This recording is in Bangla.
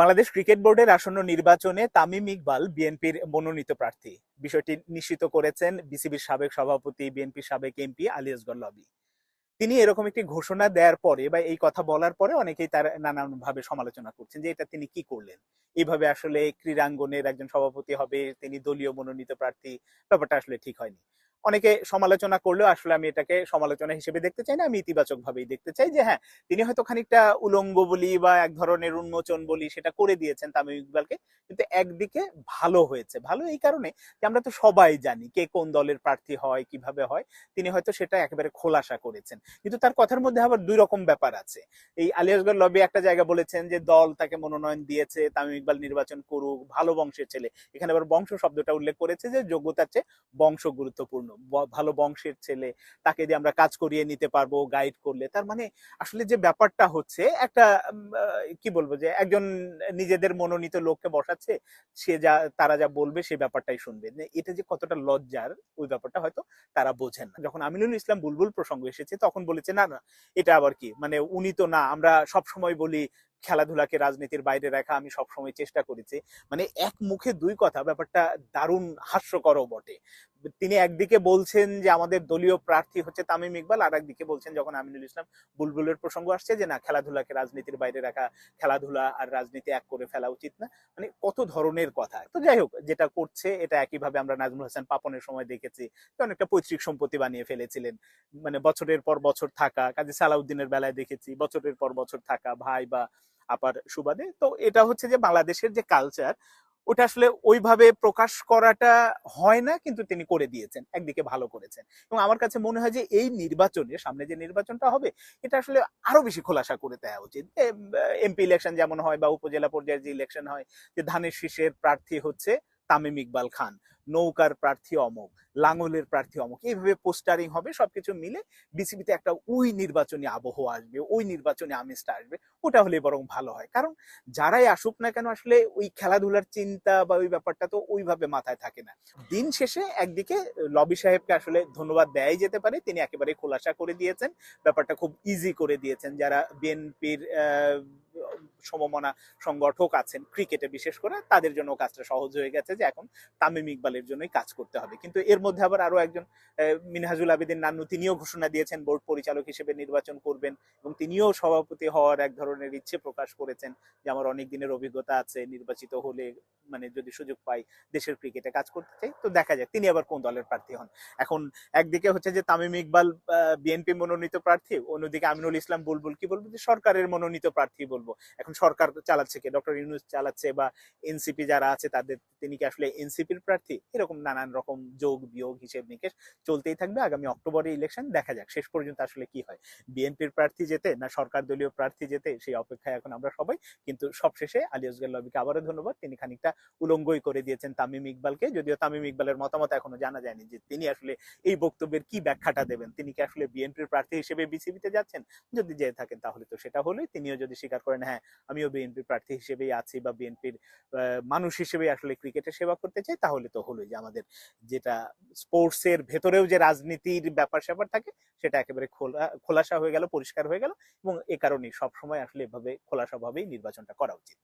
বাংলাদেশ ক্রিকেট বোর্ডের আসন্ন নির্বাচনে তামিম ইকবাল বিএনপির মনোনীত প্রার্থী। বিষয়টি নিশ্চিত করেছেন বিসিবির সাবেক সভাপতি, বিএনপির সাবেক এমপি আলী আসগর লবি। তিনি এরকম একটি ঘোষণা দেওয়ার পরে বা এই কথা বলার পরে অনেকেই তার নানান ভাবে সমালোচনা করছেন যে এটা তিনি কি করলেন? এইভাবে আসলে ক্রীড়াঙ্গনের একজন সভাপতি হবে, তিনি দলীয় মনোনীত প্রার্থী, ব্যাপারটা আসলে ঠিক হয়নি। অনেকে সমালোচনা করলেও আসলে আমি এটাকে সমালোচনা হিসেবে দেখতে চাই না, আমি ইতিবাচক ভাবেই দেখতে চাই যে হ্যাঁ তিনি হয়তো খানিকটা উলঙ্গ বলি বা এক ধরনের উন্মোচন বলি সেটা করে দিয়েছেন তামিম ইকবালকে, কিন্তু একদিকে ভালো হয়েছে। ভালো এই কারণে যে আমরা তো সবাই জানি কে কোন দলের প্রার্থী হয়, কীভাবে হয়, তিনি হয়তো সেটা একেবারে খোলাসা করেছেন। কিন্তু তার কথার মধ্যে আবার দুই রকম ব্যাপার আছে। এই আলিয়াসগড় লবি একটা জায়গা বলেছেন যে দল তাকে মনোনয়ন দিয়েছে, তামিম ইকবাল নির্বাচন করুক, ভালো বংশের ছেলে। এখানে আবার বংশ শব্দটা উল্লেখ করেছে যে যোগ্যতার চেয়ে বংশ গুরুত্বপূর্ণ। ভালো বংশের ছেলে, তাকে দিয়ে আমরা কাজ করিয়ে নিতে পারব গাইড করলে। তার মানে আসলে যে ব্যাপারটা হচ্ছে, একটা কি বলব যে একজন নিজেদের মনোনীত লোককে বসাচ্ছে, সে যা, তারা যা বলবে সেই ব্যাপারটাই শুনবে। এটা যে কতটা লজ্জার, ওই ব্যাপারটা হয়তো তারা বোঝেন না। যখন আমিনুল ইসলাম বুলবুল প্রসঙ্গ এসেছে, তখন বলেছে, না না, এটা আবার কি? মানে উনি তো না, আমরা সব সময় বলি খেলাধুলাকে রাজনীতির বাইরে রাখা, আমি সব সময় চেষ্টা করেছি। মানে এক মুখে দুই কথা, ব্যাপারটা দারুণ হাস্যকরও বটে। তিনি একদিকে বলছেন যে আমাদের দলীয় প্রার্থী হচ্ছে তামিম ইকবাল, আর একদিকে বলছেন যখন আমিনুল ইসলাম বুলবুলের প্রসঙ্গ আসছে যে না, খেলাধুলাকে রাজনীতির বাইরে রাখা, খেলাধুলা আর রাজনীতি এক করে ফেলা উচিত না। মানে কত ধরনের কথা। তো যাই হোক, যেটা করছে এটা একইভাবে আমরা নাজমুল হাসান পাপনের সময় দেখেছি অনেকটা পৈতৃক সম্পত্তি বানিয়ে ফেলেছিলেন। মানে বছরের পর বছর থাকা, কাজী সালাউদ্দিনের বেলায় দেখেছি, বছরের পর বছর থাকা ভাই বা আপার সুবাদে। তো এটা হচ্ছে যে বাংলাদেশের যে কালচার ওটা আসলে ওইভাবে প্রকাশ করাটা হয় না, কিন্তু তিনি করে দিয়েছেন, একদিকে ভালো করেছেন। এবং আমার কাছে মনে হয় যে এই নির্বাচনে, সামনে যে নির্বাচনটা হবে, এটা আসলে আরও বেশি খোলাসা করে দেওয়া উচিত। এমপি ইলেকশন যেমন হয় বা উপজেলা পর্যায়ে যে ইলেকশন হয়, যে ধানের শীষের প্রার্থী হচ্ছে তামিম ইকবাল খান। নৌকার প্রার্থী অমুক লাঙলের প্রার্থী অমুক এইভাবে পোস্টারিং হবে, সবকিছু মিলে বিসিবিতে একটা ওই নির্বাচনী আবহ আসবে, ওই নির্বাচনী আমেজটা আসবে, ওটা হলে বরং ভালো হয়। কারণ যারাই আসুক না কেন আসলে ওই খেলাধুলার চিন্তা বা ওই ব্যাপারটা তো ওইভাবে মাথায় থাকে না। দিন শেষে একদিকে লবি সাহেবকে আসলে ধন্যবাদ দেয়াই যেতে পারে, তিনি একেবারে খোলাসা করে দিয়েছেন, ব্যাপারটা খুব ইজি করে দিয়েছেন। যারা বিএনপির সমমনা সংগঠক আছেন ক্রিকেটে বিশেষ করে, তাদের জন্য কাজটা সহজ হয়ে গেছে যে এখন তামিম ইকবালের জন্যই কাজ করতে হবে। কিন্তু এর মধ্যে আবার আরও একজন মিনহাজুল আবেদিন নান্নু, তিনিও ঘোষণা দিয়েছেন বোর্ড পরিচালক হিসেবে নির্বাচন করবেন এবং তিনিও সভাপতি হওয়ার এক ধরনের ইচ্ছে প্রকাশ করেছেন যে আমার অনেক দিনের অভিজ্ঞতা আছে, নির্বাচিত হলে মানে যদি সুযোগ পাই দেশের ক্রিকেটে কাজ করতে চাই, তো দেখা যাক তিনি আবার কোন দলের প্রার্থী হন। এখন একদিকে হচ্ছে যে তামিম ইকবাল বিএনপি মনোনীত প্রার্থী, অন্যদিকে আমিনুল ইসলাম বুলবুল কি বলব যে সরকারের মনোনীত প্রার্থী বলব। এখন সরকার চালাচ্ছে কে? ডক্টর ইউনুস চালাচ্ছে বা এনসিপি যারা আছে তাদের, তিনি কি আসলে এনসিপির প্রার্থী? এরকম নানান রকম যোগ, বিয়োগ, হিসেব নিকেশ চলতেই থাকবে আগামী অক্টোবরে ইলেকশন দেখা যাক শেষ পর্যন্ত আসলে কি হয়। বিএনপির প্রার্থী যেতে না সরকার দলীয় প্রার্থী যেতে সেই অপেক্ষায় এখন আমরা সবাই। কিন্তু সবশেষে আলী আসগর লবিকে আবারও ধন্যবাদ। তিনি খানিকটা উলঙ্গই করে দিয়েছেন তামিম ইকবালকে। যদিও তামিম ইকবালের মতামত এখনও জানা যায়নি যে তিনি আসলে এই বক্তব্যের কি ব্যাখ্যাটা দেবেন। তিনি কি আসলে বিএনপির প্রার্থী হিসেবে বিসিবিতে যাচ্ছেন? যদি যেয়ে থাকেন তাহলে তো সেটা হলোই। তিনিও যদি স্বীকার করেন হ্যাঁ আমিও বিএনপির প্রার্থী হিসেবেই আছি বা বিএনপির মানুষ হিসেবে আসলে ক্রিকেটে সেবা করতে চাই, তাহলে তো হলোই যে আমাদের যেটা স্পোর্টস এর ভেতরেও যে রাজনীতির ব্যাপার স্যাপার থাকে, সেটা একেবারে খোলা, খোলাসা হয়ে গেল, পরিষ্কার হয়ে গেল এবং এ কারণেই সবসময় আসলে এভাবে খোলাসা ভাবেই নির্বাচনটা করা উচিত।